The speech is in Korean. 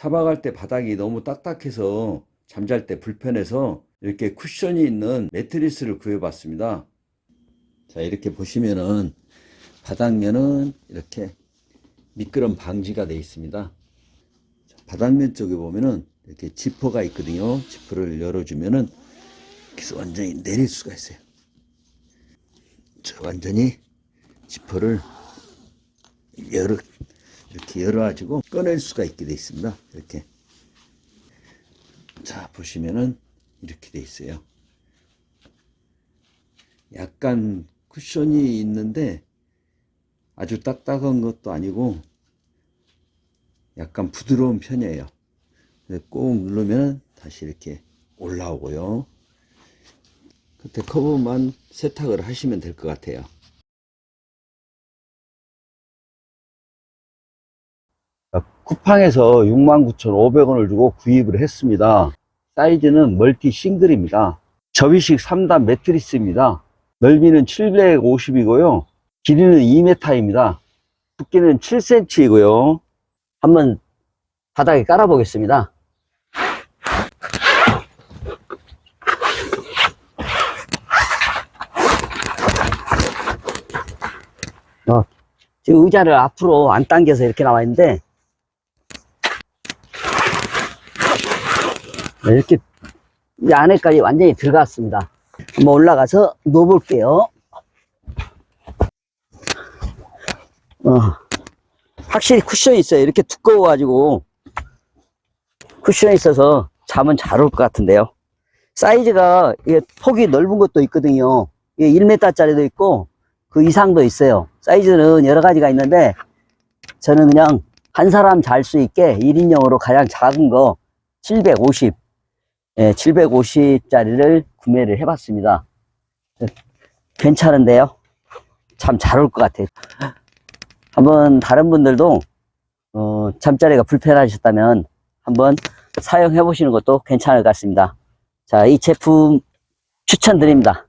차박할 때 바닥이 너무 딱딱해서 잠잘 때 불편해서 이렇게 쿠션이 있는 매트리스를 구해봤습니다. 자, 이렇게 보시면은 바닥면은 이렇게 미끄럼 방지가 되어 있습니다. 자, 바닥면 쪽에 보면은 이렇게 지퍼가 있거든요. 지퍼를 열어주면은 이렇게 완전히 내릴 수가 있어요. 자, 완전히 지퍼를 열어 이렇게 열어가지고 꺼낼 수가 있게 되어 있습니다. 이렇게 자 보시면은 이렇게 되어 있어요. 약간 쿠션이 있는데 아주 딱딱한 것도 아니고 약간 부드러운 편이에요. 꼭 누르면 다시 이렇게 올라오고요. 그때 커브만 세탁을 하시면 될 것 같아요. 쿠팡에서 69,500원을 주고 구입을 했습니다. 사이즈는 멀티 싱글입니다. 접이식 3단 매트리스입니다. 넓이는 750이고요. 길이는 2m입니다. 두께는 7cm이고요. 한번 바닥에 깔아 보겠습니다. 어, 지금 의자를 앞으로 안 당겨서 이렇게 나와 있는데 이렇게 이 안에까지 완전히 들어갔습니다. 한번 올라가서 놓아볼게요. 어, 확실히 쿠션이 있어요. 이렇게 두꺼워가지고 쿠션이 있어서 잠은 잘 올 것 같은데요. 사이즈가 이게 폭이 넓은 것도 있거든요. 이게 1m짜리도 있고 그 이상도 있어요. 사이즈는 여러 가지가 있는데 저는 그냥 한 사람 잘 수 있게 1인용으로 가장 작은 거 750, 예, 750짜리를 구매를 해봤습니다. 괜찮은데요? 참 잘 올 것 같아요. 한번 다른 분들도 어, 잠자리가 불편하셨다면 한번 사용해 보시는 것도 괜찮을 것 같습니다. 자, 이 제품 추천드립니다.